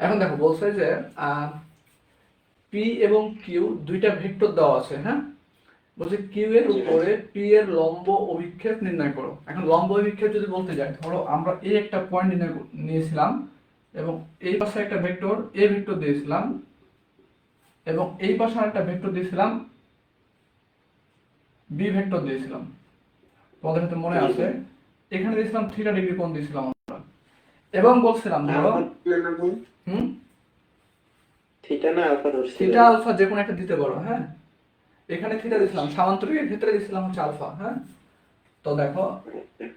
এখন দেখো বলছে যে পি এবং কিউ দুইটা ভেক্টর দেওয়া আছে হ্যাঁ? বলছে কিউ এর উপরে পি এর লম্ব অভিক্ষেপ নির্ণয় করো। এখন লম্ব অভিক্ষেপ যদি বলতে যাই ধরো আমরা এই একটা পয়েন্ট নির্ণয় নিয়েছিলাম এবং এই পাশে একটা ভেক্টর এ ভেক্টর দিয়েছিলাম এবং এই পাশে একটা ভেক্টর দিয়েছিলাম বি ভেক্টর দিয়েছিলাম। তোমাদের হয়তো মনে আছে? এখানে দিয়েছিলাম থিটা ডিগ্রি কোণ দিয়েছিলাম এবং বলছিলাম ধরো। হুম? থিটা না আলফা ধরছি? থিটা আলফা যে কোনো একটা দিতে পারো হ্যাঁ? এখানে থিটা দিছিলাম সামান্তরিকের ক্ষেত্রে দিছিলাম হচ্ছে আলফা হ্যাঁ? তো দেখো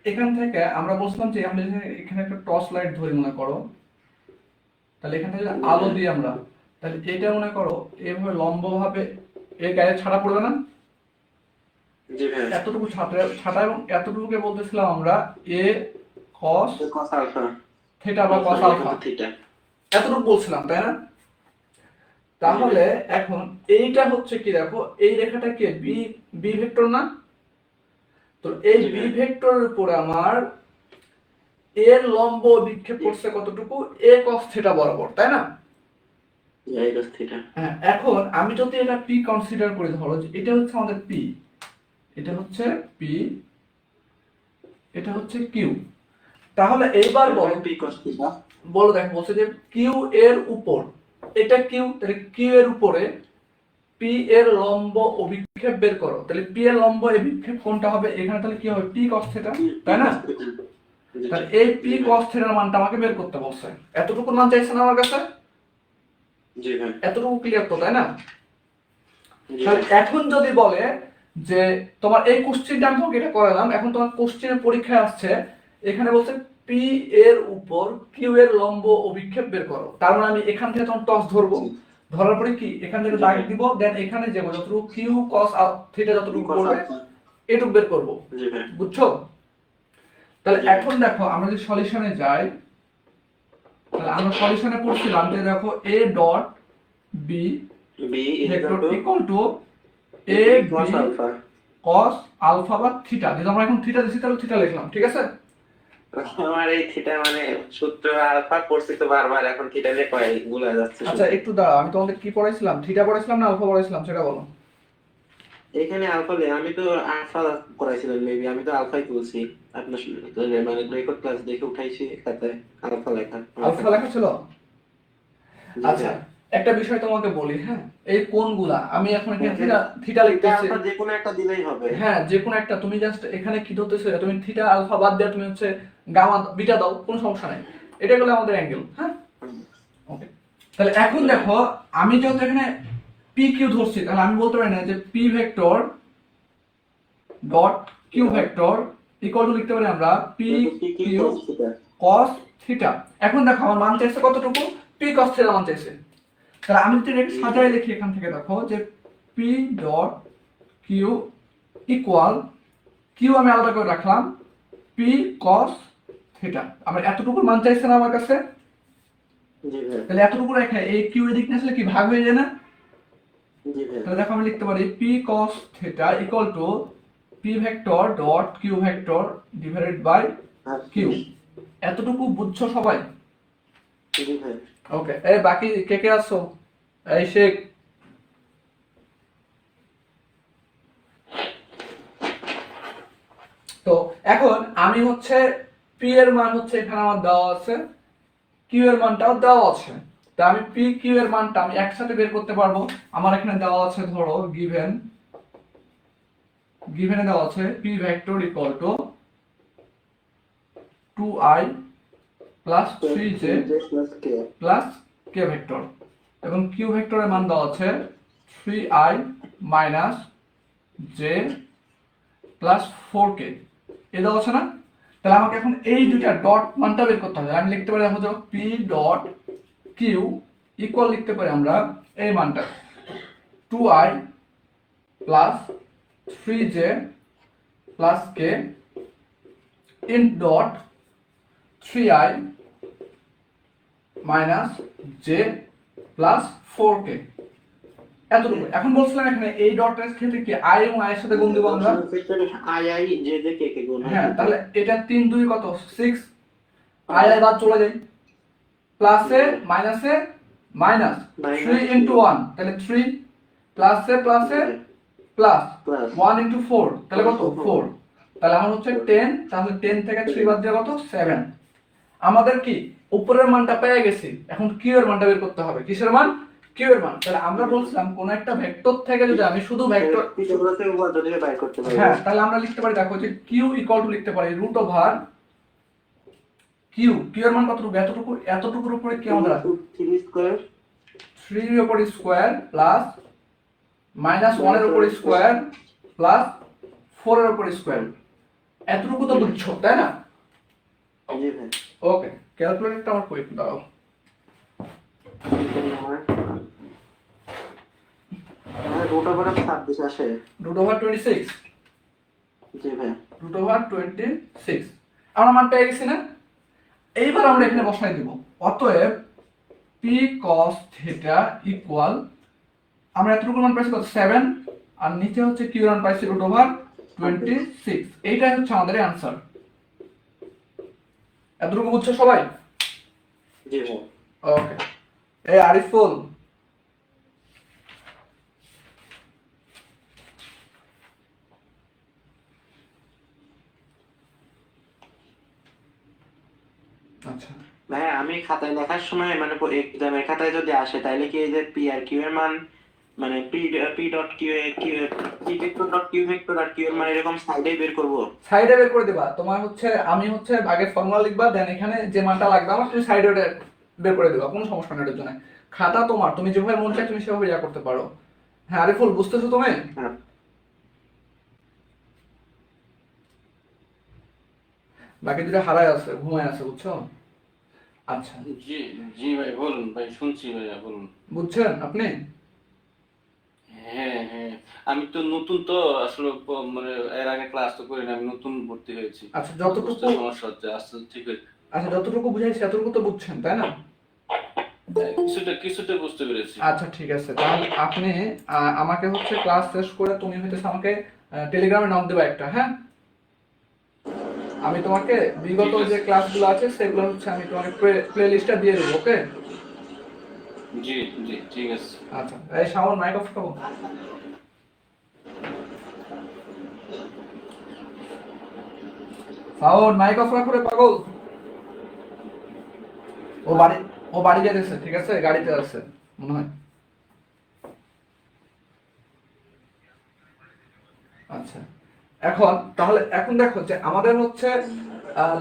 এখান থেকে আমরা বলছিলাম যে আমরা যদি এখানে একটা টর্চ লাইট ধরি মনে করো তাহলে এখান থেকে যদি আলো দিই আমরা তাহলে এটা মনে করো এভাবে লম্ব ভাবে এর গায়ে ছাড়া পড়বে না? এতটুকু ছাটা ছাটা এবং এতটুকুকে বলতেছিলাম আমরা এ কস কস আলফা। থিটা বা কস আলফা এতটুকু বলছিলাম তাই না? তাহলে এখন এইটা হচ্ছে কি দেখো এই রেখাটা কি? বি বি ভেক্টর না? তো এই বি ভেক্টরের উপরে আমার এর লম্ব বিক্ষেপ করছে কতটুকু? এ কস থিটা বরাবর তাই না? হ্যাঁ এখন আমি যদি এটা পি কনসিডার করি ধরো এটা হচ্ছে আমাদের পি এটা হচ্ছে পি এটা হচ্ছে কিউ তাহলে এইবার বলো। বলো দেখ বলছে যে কিউ এর উপর এটা কিউ তাহলে কিউ এর উপরে পি এর লম্ব অভিক্ষেপ বের করো। তাহলে পি এর লম্ব অভিক্ষেপ কোনটা হবে? এখানে তাহলে কি হবে? পি কস থিটা তাই না? তাহলে এই পি কস থিটার মানটা আমাকে বের করতে বলছে। এতটুকু মান চাইছে না আমার কাছে? জি ভাই। এতটুকু ক্লিয়ার তো তাই না? তাহলে এখন যদি বলে যে তোমার এই কোশ্চেনটা আমি তোমাকে এটা করালাম এখন তোমার কোশ্চেনের পরীক্ষায় আসছে এখানে বলছে পি এর উপর কিউ এর লম্ব অভিক্ষেপ বের করো। তার মানে আমি এখান থেকে তখন টস ধরবো। ধরার পরে কি? এখান থেকে দাগ দিব দেন এখানে যাব যতটুকু কিউ কস থিটা যতটুকু করবে এটুকু বের করব। বুঝছ? তাহলে এখন দেখো আমরা যদি সলিউশনে যাই তাহলে আমরা সলিউশনে পড়ছিলাম যে দেখো A dot B B equal to B alpha cos alpha বা থিটা যদি আমরা এখন থিটা দিছি তাহলে থিটা লিখলাম ঠিক আছে? আমার এই থিটা মানে সূত্র আলফা পড়ছি তো বারবার এখন থিটা দিয়ে কয়গুলা যাচ্ছে আচ্ছা একটু আমি তোমাদের কি পড়াইছিলাম? থিটা পড়াইছিলাম না আলফা পড়াইছিলাম? সেটা বলো। এখানে আলফা লে আমি তো আলফা করাইছিলাম মেবি আমি তো আলফাই তুলছি আপনার মানে রেকর্ড ক্লাস দেখে উঠাইছি খাতায় আলফা লেখা। আলফা লেখা ছিল? আচ্ছা একটা বিষয় তোমাকে বলি হ্যাঁ? এই কোনগুলা? আমি এখন এখানে হ্যাঁ, থিটা থিটা লিখতেছি। যে কোনো একটা দিলেই হবে। হ্যাঁ যে কোনো একটা তুমি জাস্ট এখানে কি ধরতেছো? তুমি থিটা আলফা বাদ দিয়ে তুমি হচ্ছে গামা বিটা দাও, কোনো সমস্যা নাই। এটা হলো আমাদের অ্যাঙ্গেল হ্যাঁ? ওকে তাহলে এখন দেখো, আমি যেহেতু এখানে পি কিউ ধরছি, তাহলে আমি বলতে পারি না যে P vector dot Q vector equal to লিখতে পারি আমরা পি কিউ কস থিটা এখন দেখো, আমার মান চাইছে কতটুকু? পি কস থিটা মান চাইছে। তাহলে আমি যদি এটাকে সাজাই লিখি এখান থেকে, দেখো, যে P dot Q equal Q আমি আলাদা করে রাখলাম পি কস থিটা আমার এতটুকু মান চাইছে না আমার কাছে। তাহলে এতটুকু রেখে এই কিউ এদিক নিয়ে আসলে কি ভাগ হয়ে যায় না? তাহলে দেখো আমি লিখতে পারি P cos theta equal to P vector dot Q vector divided by Q এতটুকু বুঝছ সবাই? ওকে এই বাকি কে কে আছো? এই শেখ। তো এখন আমি হচ্ছে পি এর মান হচ্ছে এখানে আমার দেওয়া আছে কিউ এর মানটাও দেওয়া আছে। তা আমি পি কিউ এর মানটা আমি একসাথে বের করতে পারব। আমার এখানে দেওয়া আছে ধরো গিভেন গিভেনে দেওয়া আছে P vector equal to two I plus three J plus K vector এবং কিউ ভেক্টরের মান দেওয়া আছে three I minus J plus four K এ দেওয়া আছে না? তাহলে আমাকে এখন এই দুইটা ডট মানটা বের করতে হবে। আমি লিখতে পারি যে পি ডট কিউ ইকুয়াল লিখতে পারি আমরা এই মানটা। Two I plus three J plus K in dot three I minus J plus four K এতটুকু এখন বলছিলাম এখানে এই ক্ষেত্রে কি আই এবং আই এর সাথে গুণ দেবো আমরা? আই আই যে যে কে কে গুণ। হ্যাঁ তাহলে এটা তিন দুই কত? সিক্স আই আই বাদ চলে যাই। প্লাসে মাইনাসে মাইনাস ইন্টু তাহলে প্লাসে প্লাসে প্লাস ওয়ান ইন্টু ফোর তাহলে কত. ফোর তাহলে আমার হচ্ছে টেন তাহলে টেন থেকে থ্রি বাদ দিয়ে কত? সেভেন আমাদের কি? উপরের মানটা পেয়ে গেছি। এখন কিউ এর মানটা বের করতে হবে। কিসের মান? কিউ এর মান তাহলে আমরা বলছিলাম কোন একটা ভেক্টর থেকে যদি আমি শুধু ভেক্টর থেকে করতে পারি। হ্যাঁ তাহলে আমরা লিখতে পারি দেখো যে কিউ ইকুয়াল টু লিখতে পারি রুট ওভার কিউ কিউ এর মান কতটুকু? এতটুকু এতটুকুর উপরে কি আমাদের আছে। থ্রি স্কোয়ার থ্রি এর উপর স্কোয়ার প্লাস মাইনাস ওয়ানের উপর স্কোয়ার প্লাস ফোর এর উপর স্কোয়ার এতটুকু তো বুঝছ তাই না? ওকে ক্যালকুলেটরটা আমার কই দাও রুট ওভার ছাব্বিশ আসে। রুট ওভার টোয়েন্টি সিক্স জি ভাই। রুট ওভার টোয়েন্টি সিক্স আমরা মান পেয়ে গেছি না? এইবার আমরা এখানে বসাই দিব। অতএব পি কস থিটা ইকুয়াল আমরা এতটুকু মান পাইছি কত? সেভেন আর নিচে হচ্ছে কিউ মান পাইছি রুট ওভার টোয়েন্টি সিক্স এইটাই হচ্ছে আমাদের অ্যান্সার এতটুকু বুঝছ সবাই? জি ভাই। ওকে এই আরিফুল আচ্ছা ভাই আমি খাতায় লেখার সময় মানে এক্সামের খাতায় যদি আসে তাইলে কি এই যে পি আর কিউ এর মান মানে পি পি ডট কিউ এ Q P vector dot Q vector আর কিউ এর মান এরকম সাইডে বের করব? সাইডে বের করে দিবা। তোমার হচ্ছে আমি হচ্ছে আগে ফর্মুলা লিখবা দেন এখানে যে মানটা লাগবে আমার তুমি সাইডে বের করে দিবা কোনো সমস্যা নেই এটার জন্য। খাতা তোমার তুমি যেভাবে মন চায় তুমি সেভাবে ইয়া করতে পারো। হ্যাঁ আরে ফুল বুঝতেছো তুমি? হ্যাঁ। বাকি দুটো হারায় আছে ঘুমায় আছে বুঝছ? আচ্ছা। জি জি ভাই বলুন ভাই শুনছি ভাইয়া বলুন। বুঝছেন আপনি? হ্যাঁ হ্যাঁ। আমি তো নতুন তো আসলে মানে এর আগে ক্লাস তো করি না আমি নতুন ভর্তি হয়েছি। আচ্ছা যতটুকু সমস্যা হচ্ছে আস্তে ঠিক আচ্ছা যতটুকু বুঝাইছি এতটুকু তো বুঝছেন তাই না? হ্যাঁ, কিছুটা কিছুটা বুঝতে পেরেছি। আচ্ছা ঠিক আছে। তাহলে আপনি আমাকে হচ্ছে ক্লাস শেষ করে তুমি হইতেছে আমাকে টেলিগ্রামে নাম দেবা একটা হ্যাঁ? আমি তোমাকে বিগত। যে ক্লাসগুলো আছে সেগুলো হচ্ছে আমি তোমাকে প্লে লিস্টটা দিয়ে দেবো ওকে? জি জি ঠিক আছে। আচ্ছা এই শাওন মাইক অফ করো। শাওন মাইক অফ রাখো রে পাগল? ও বাড়ি ও বাড়ি যেতেছে ঠিক আছে? গাড়িতে আছে মনে হয় আচ্ছা এখন, তাহলে এখন দেখো যে আমাদের হচ্ছে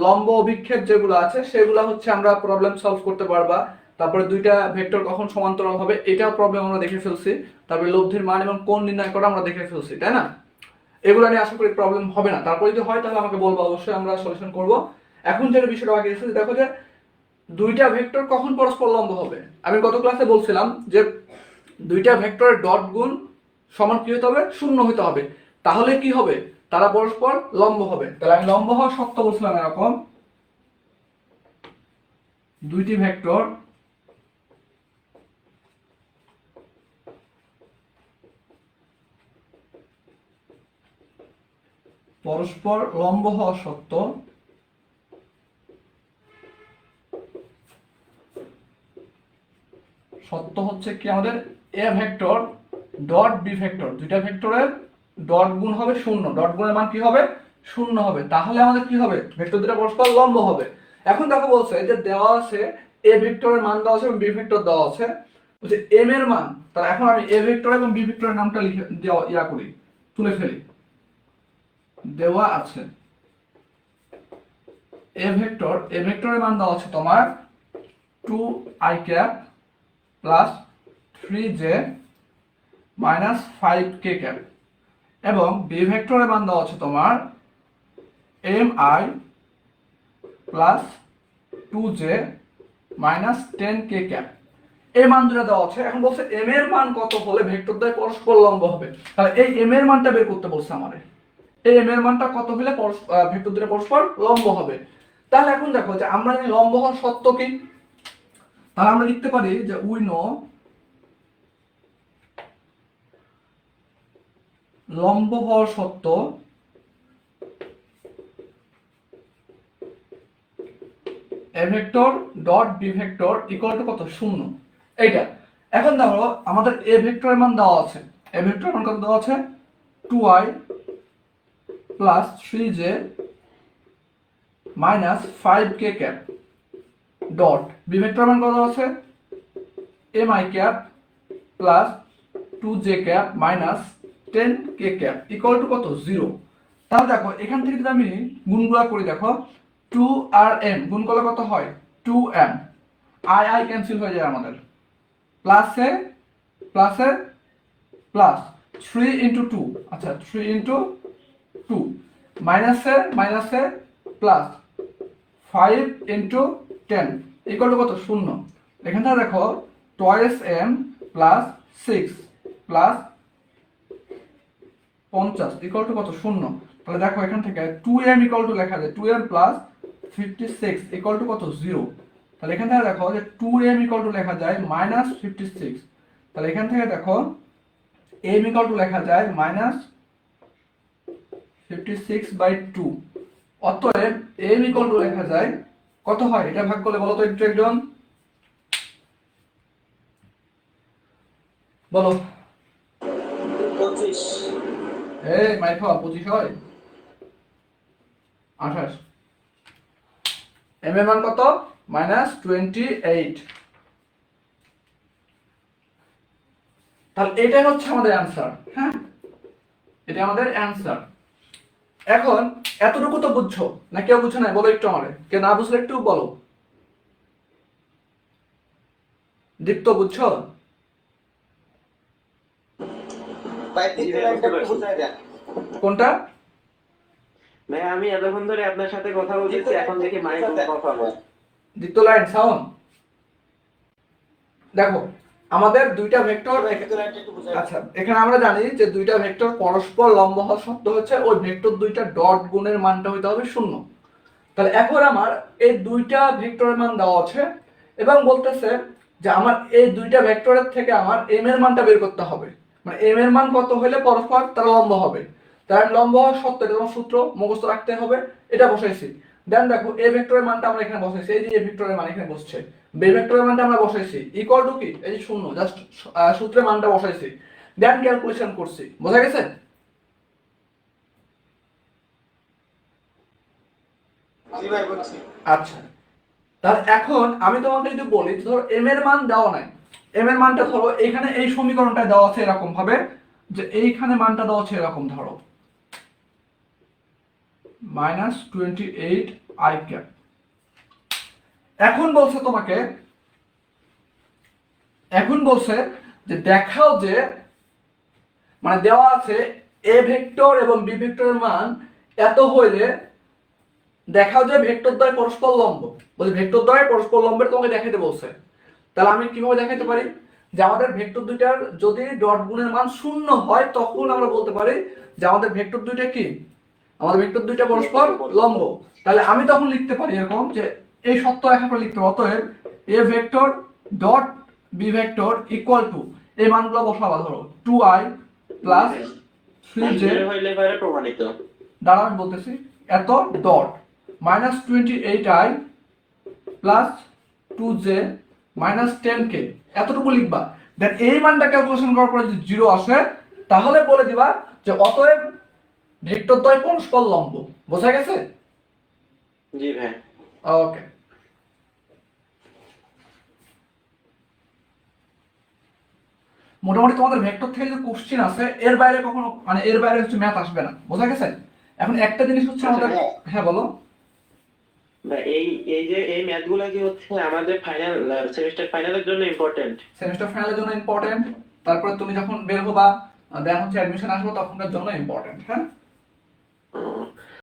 লম্ব অভিক্ষেপ যেগুলো আছে, সেগুলো হচ্ছে আমরা প্রবলেম সলভ করতে পারবা। তারপরে দুইটা ভেক্টর কখন সমান্তরাল হবে, এটাও প্রবলেম আমরা দেখে ফেলছি। তারপরে লব্ধির মান এবং কোণ নির্ণয় করা আমরা দেখে ফেলছি, তাই না? এগুলো নিয়ে আশা করি প্রবলেম হবে না। তারপরে যদি হয় তাহলে আমাকে বলব, অবশ্যই আমরা সলিউশন করব। এখন যেটা বিষয়টা আগে এসেছে, দেখো যে দুইটা ভেক্টর কখন পরস্পর লম্ব হবে? আমি গত ক্লাসে বলছিলাম যে দুইটা ভেক্টরের ডট গুণ সমান কি হতে হবে? শূন্য হতে হবে। তাহলে কি হবে? তারা পরস্পর লম্ব হবে। তাহলে আমি লম্ব হওয়া সত্য বলছিলাম এরকম। দুইটি ভেক্টর। পরস্পর লম্ব হওয়া সত্য সত্য হচ্ছে কি আমাদের A vector dot B vector. দুইটা ভেক্টরের ডট গুণ হবে শূন্য। ডট গুণের মান কি হবে? শূন্য হবে। তাহলে আমাদের কি হবে? ভেক্টর দুটো পরস্পর লম্ব হবে। এখন দেখো বলছে যে দেওয়া আছে এ ভেক্টরের মান দেওয়া আছে এবং বি ভেক্টর দেওয়া আছে। বলছে এম এর মান, তাহলে এখন আমি এ ভেক্টর এবং বি ভেক্টরের নামটা লিখে দেওয়া, ইয়া করি, তুলে ফেলি। দেওয়া আছে। এ ভেক্টর, এ ভেক্টরের মান দেওয়া আছে তোমার two I cap plus three J minus five K cap. এবং বি ভেক্টরের মান দেওয়া আছে তোমার M I plus two J minus ten K cap এই মান দুটো দেওয়া আছে। এখন বলছে এম এর মান কত হলে ভেক্টর দ্বয় পরস্পর লম্ব হবে? তাহলে এই এম এর মানটা বের করতে বলছে আমাদের এই এম এর মানটা কত হলে ভেক্টর দুটো পরস্পর লম্ব হবে? তাহলে এখন দেখো যে আমরা এই লম্ব হওয়ার সত্য কি? তাহলে আমরা লিখতে পারি যে উই নো লম্ব হওয়ার সত্য A vector dot B vector equal to কত? শূন্য। এইটা। এখন দেখো, আমাদের এ ভেক্টরের মান দেওয়া আছে। এ ভেক্টরের মান কত দেওয়া আছে? Two I plus three J minus five K cap dot B ভেক্টরের মান কত আছে? M I cap plus two J cap minus ten K cap equal to কত? জিরো তাহলে দেখো, এখান থেকে যদি আমি গুণগুলা করি, দেখো টু আর এম গুণ করলে কত হয়? Two M I I cancel হয়ে যায় আমাদের। প্লাসে প্লাসে প্লাস থ্রি ইন্টু টু আচ্ছা থ্রি ইন্টু টু মাইনাসে মাইনাসে plus five into ten equal to কত? শূন্য। এখানটা দেখো twice M plus six plus পঞ্চাশ ইকুয়াল টু কত? শূন্য। তাহলে দেখো এখান থেকে টু এম ইকুয়াল টু লেখা যায় two M plus fifty six equal to কত? জিরো তাহলে এখান থেকে দেখো যে টু এম ইকুয়াল টু লেখা যায় মাইনাস ফিফটি সিক্স তাহলে এখান থেকে দেখো এম ইকুয়াল টু লেখা যায় minus fifty six by two অতএব এম ইকুয়াল টু লেখা যায়, কত হয়? এটা ভাগ করলে বলো তো একটু একজন। বলো। পঁচিশ। কত? মাইনাস টোয়েন্টি এইট তাহলে এটাই হচ্ছে আমাদের অ্যান্সার হ্যাঁ? এটা আমাদের অ্যান্সার এখন, এতটুকু তো বুঝছ, না কেউ বুঝছ না বলো একটু আমারে। কে না বুঝলে একটু বলো। দীপ্ত, বুঝছ? কোনটা? ভাই আমি এতক্ষণ ধরে আপনার সাথে কথা বলতেছি এখন দেখি মাইক কথা বলে। দ্বিতীয় লাইন সাউন্ড। দেখো আমাদের দুইটা ভেক্টর আচ্ছা এখানে আমরা জানি যে দুইটা ভেক্টর পরস্পর লম্ব হওয়া শব্দ হচ্ছে ওই ভেক্টর দুইটা ডট গুণের মানটা হইতে হবে শূন্য। তাহলে এখন আমার এই দুইটা ভেক্টরের মান দেওয়া আছে এবং বলতেছে যে আমার এই দুইটা ভেক্টরের থেকে আমার এম এর মানটা বের করতে হবে। মানে এম এর মান কত হলে পরস্পর তারা লম্ব হবে? তার লম্ব হওয়ার সত্য এটা তোমার সূত্র মুখস্থ রাখতে হবে এটা বসাইছি। দেন দেখো এ ভেক্টরের মানটা আমরা এখানে বসাইছি এই যে এ ভেক্টরের মান এখানে বসছে। বে ভেক্টরের মানটা আমরা বসাইছি ইকুয়াল টু কি? এই যে শূন্য জাস্ট সূত্রের মানটা বসাইছি। দেন ক্যালকুলেশন করছি বোঝা গেছে? আচ্ছা তাহলে এখন আমি তোমাকে যদি বলি ধরো এম এর মান দেওয়া নাই এম এর মানটা ধরো এখানে এই সমীকরণটা দেওয়া আছে এরকম ভাবে যে এইখানে মানটা দেওয়া আছে এরকম ধরো। Minus twenty eight i cap. এখন বলছে তোমাকে, এখন বলছে যে দেখাও যে মানে দেওয়া আছে এ ভেক্টর এবং বি ভেক্টরের মান এত হইলে দেখাও যে ভেক্টর দ্বয় পরস্পর লম্ব। বলছে ভেক্টর দ্বয় পরস্পর লম্বের তোমাকে দেখাতে বলছে। তাহলে আমি কীভাবে দেখাতে পারি? যে আমাদের ভেক্টর দুইটার যদি ডট গুণের মান শূন্য হয় তখন আমরা বলতে পারি যে আমাদের ভেক্টর দুইটা কি? আমাদের ভেক্টর দুইটা পরস্পর লম্ব। তাহলে আমি তখন লিখতে পারি এরকম যে এই সত্য রেখা করে লিখতে পারি অতএব A vector dot B vector equal to এই মানগুলো বসাবা ধরো two i plus three j দাঁড়া আমি বলতেছি এত dot minus twenty eight i plus two j minus ten k এতটুকু লিখবা। দেন এই মানটা ক্যালকুলেশন করার পরে যদি জিরো আসে তাহলে বলে দিবা যে অতএব ভেক্টর দ্বয় পরস্পর লম্ব? বোঝা গেছে? জি ভাই। ওকে মোটামুটি তোমাদের ভেক্টর থেকে যে কোশ্চেন আছে এর বাইরে কখনো মানে এর বাইরে কিছু ম্যাথ আসবে না। বোঝা গেছে? এখন একটা জিনিস হচ্ছে আমাদের হ্যাঁ বলো। এই এই যে, এই ম্যাথগুলা কি হচ্ছে আমাদের ফাইনাল সেমিস্টার ফাইনালের জন্য ইম্পর্টেন্ট সেমিস্টার ফাইনালের জন্য ইম্পর্টেন্ট তারপরে তুমি যখন বের হবা দেন হচ্ছে অ্যাডমিশন আসবে, তখনকার জন্য ইম্পর্টেন্ট হ্যাঁ?